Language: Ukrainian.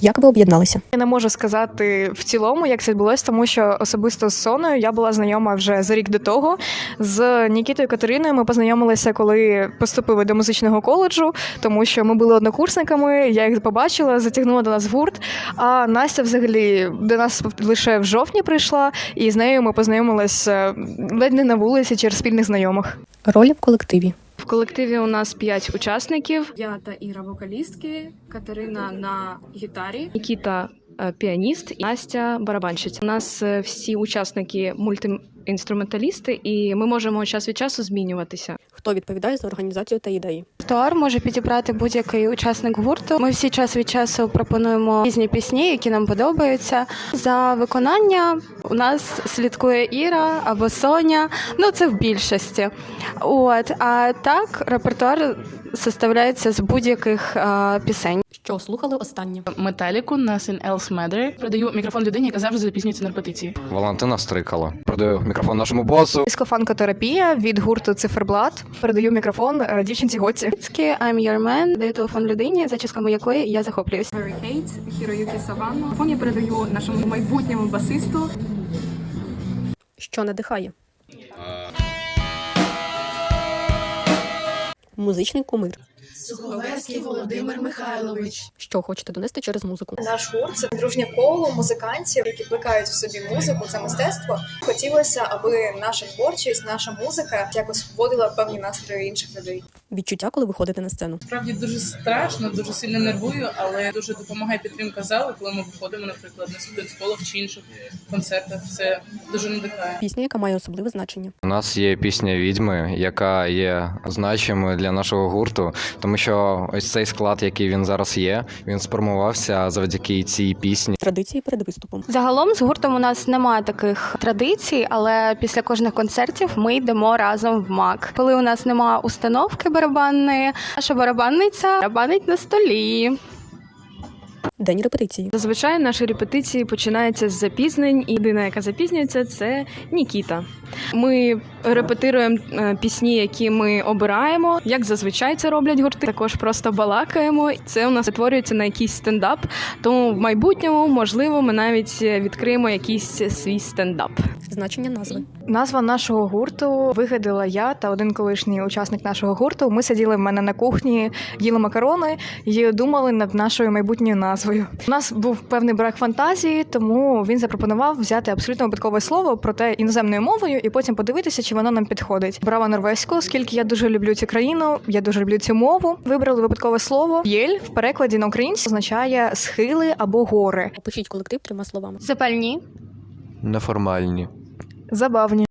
Як ви об'єдналися? Я не можу сказати в цілому, як це відбулося, тому що особисто з Соною я була знайома вже за рік до того. З Нікітою Катериною ми познайомилися, коли поступили до музичного коледжу, тому що ми були однокурсниками. Я їх побачила, затягнула до нас в гурт. А Настя, взагалі, до нас лише в жовтні прийшла, і з нею ми познайомилися ледь не на вулиці через спільних знайомих. Ролі в колективі. В колективі у нас п'ять учасників: Я та Іра вокалістки, Катерина на гітарі. Нікіта е, піаніст, і Настя барабанщиця. У нас е, всі учасники мультиінструменталісти, і ми можемо час від часу змінюватися. Хто відповідає за організацію та ідеї? Репертуар може підібрати будь-який учасник гурту. Ми всі час від часу пропонуємо різні пісні, які нам подобаються. За виконання у нас слідкує Іра або Соня. Ну це в більшості. От а так репертуар составляється з будь-яких а, пісень. Що слухали останнє? Металіку Nothing Else Matter. Передаю мікрофон людині, яка завжди запізнюється на репетиції. Валентина Стрикала. Передаю мікрофон нашому босу. Дискофанкотерапія від гурту Циферблат. Передаю мікрофон е, дівчинці Готці. I'm your man, даю телефон людині, зачісками якої я захоплююсь. Хейт, Хіроюкі Саванно. Фон я передаю нашому майбутньому басисту. Що надихає? Музичний кумир. Суховерський Володимир Михайлович. Що хочете донести через музику? Наш гурт це дружнє коло музикантів, які плекають в собі музику, це мистецтво. Хотілося, аби наша творчість, наша музика якось вводила певні настрої інших людей. Відчуття, коли виходите на сцену. Справді дуже страшно, дуже сильно нервую, але дуже допомагає підтримка залу, коли ми виходимо, наприклад, на студентськолах чи інших концертах. Це дуже надихає. Пісня, яка має особливе значення. У нас є пісня відьми, яка є значимою для нашого гурту, тому що ось цей склад, який він зараз є, він сформувався завдяки цій пісні. Традиції перед виступом. Загалом з гуртом у нас немає таких традицій, але після кожних концертів ми йдемо разом в МАК. Коли у нас немає установки барабанної, наша барабанниця барабанить на столі. День репетиції. Зазвичай наші репетиції починаються з запізнень, і єдина, яка запізнюється, це Нікіта. Ми репетируємо е, пісні, які ми обираємо. Як зазвичай це роблять гурти. Також просто балакаємо. Це у нас перетворюється на якийсь стендап. Тому в майбутньому, можливо, ми навіть відкриємо якийсь свій стендап. Значення назви. Назва нашого гурту вигадала я та один колишній учасник нашого гурту. Ми сиділи в мене на кухні, їли макарони і думали над нашою майбутньою назвою. У нас був певний брак фантазії, тому він запропонував взяти абсолютно випадкове слово, проте іноземною мовою, і потім подивитися, чи воно нам підходить. Брала норвезьку, оскільки я дуже люблю цю країну, я дуже люблю цю мову. Вибрали випадкове слово. Єль в перекладі на українську означає схили або гори. Опишіть колектив трьома словами. Запальні. Неформальні. Забавні.